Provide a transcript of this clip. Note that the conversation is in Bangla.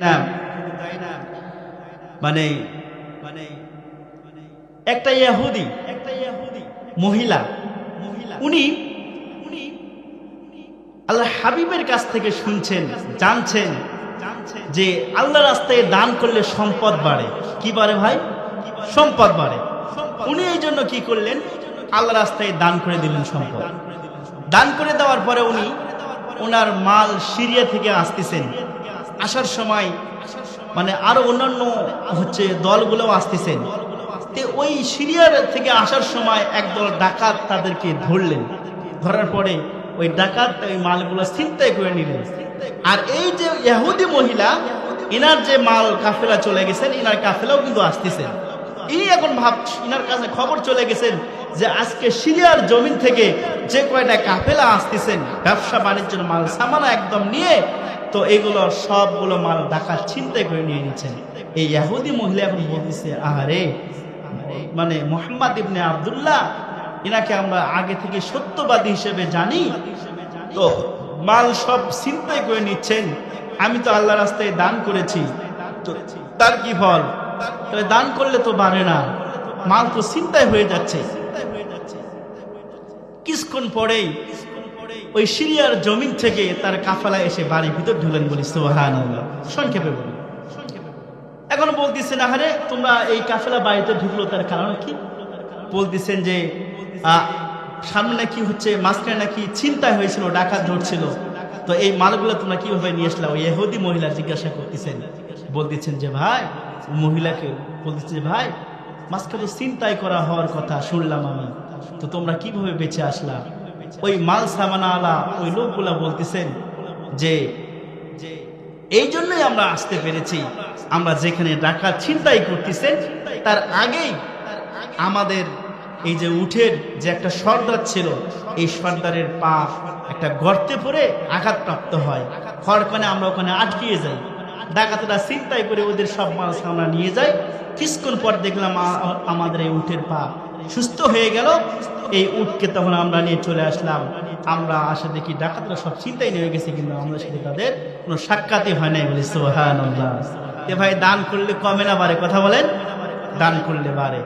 না মানে মানে একটা ইহুদি একটা ইহুদি মহিলা মহিলা উনি উনি আল্লাহ হাবিবের কাছ থেকে শুনছেন, জানছেন যে আল্লাহ রাস্তায় দান করলে সম্পদ বাড়ে। কি বাড়ে ভাই? সম্পদ বাড়ে। উনি এই জন্য কি করলেন? আল্লাহ রাস্তায় দান করে দিলেন সম্পদ। দান করে দেওয়ার পরে উনি ওনার মাল সিরিয়া থেকে আসতেছেন। আসার সময় মানে আরও অন্যান্য হচ্ছে দলগুলো আসতেছেন। ওই সিরিয়ার থেকে আসার সময় একদল ডাকাত তাদেরকে ধরলেন। ধরার পরে ওই ডাকাত ওই মালগুলো ছিনতাই করে নিলেন। আর এই যে ইহুদি মহিলা, ইনার যে মাল কাফেলা চলে গেছেন, ইনার কাফেলাও কিন্তু আসতেছেন। ইনি এখন ভাব, ইনার কাছে খবর চলে গেছেন যে আজকে সিরিয়ার জমিন থেকে যে কয়টা কাফেলা আসতেছেন ব্যবসা বাণিজ্যের মাল, সামানা একদম নিয়ে তো এগুলো সবগুলো মাল ডাকাত ছিনতাই করে নিয়ে নিচ্ছেন এই ইহুদি মহিলা এখন বলতেছে, আহারে মানে মোহাম্মদ ইবনে আব্দুল্লাহ এনাকে আমরা আগে থেকে সত্যবাদী হিসেবে জানি। তো মাল সব ছিনতাই করে নিচ্ছেন। আমি তো আল্লাহ রাস্তায় দান করেছি। তার কি ফল? দান করলে তো বাড়ে না। মাল তো ছিনতাই হয়ে যাচ্ছে। কিছুক্ষণ পরেই ওই সিরিয়ার জমিন থেকে তার কাফালা এসে বাড়ির ভিতর ঢুলেন বলি সোহান সংক্ষেপে বলি। এখন বলতেছেন, আহারে, তোমরা এই কাফেলা বাড়িতে ঢুকলো তার কারণ কি? বলতেছেন যে সামনে নাকি হচ্ছে, মাঝখানে নাকি চিন্তা হয়েছিল, ডাকাত ধরছিল। তো এই মালগুলো তোমরা কীভাবে নিয়ে আসলা? ওই এহুদি মহিলা জিজ্ঞাসা করতেছেন। বলতেছেন যে, ভাই মহিলাকে বলতেছে যে, ভাই, মাঝখানে তো চিন্তাই করা হওয়ার কথা শুনলাম আমি। তো তোমরা কীভাবে বেঁচে আসলা? ওই মাল সামানা আলা ওই লোকগুলা বলতেছেন যে, এই জন্যই আমরা আসতে পেরেছি। আমরা যেখানে ডাকা ছিনতাই করতেছেন তার আগেই আমাদের এই যে উঠের যে একটা সর্দার ছিল, এই সর্দারের পা একটা গর্তে পড়ে আঘাতপ্রাপ্ত হয়। কারণে আমরা ওখানে আটকিয়ে যাই। ডাকাতরা চিন্তাই করে ওদের সব মাল সামনা নিয়ে যাই কিছুক্ষণ পর দেখলাম আমাদের এই উঠের পা সুস্থ হয়ে গেল। এই উটকে তখন আমরা নিয়ে চলে আসলাম। আমরা আসে দেখি ডাকাতরা সব চিন্তাই নেমে গেছে, কিন্তু আমাদের সাথে তাদের কোনো সাক্ষাৎই হয় নাই বলে সোহান ভাই দান করলে কমে না বাড়ে, কথা বলেন? দান করলে বাড়ে।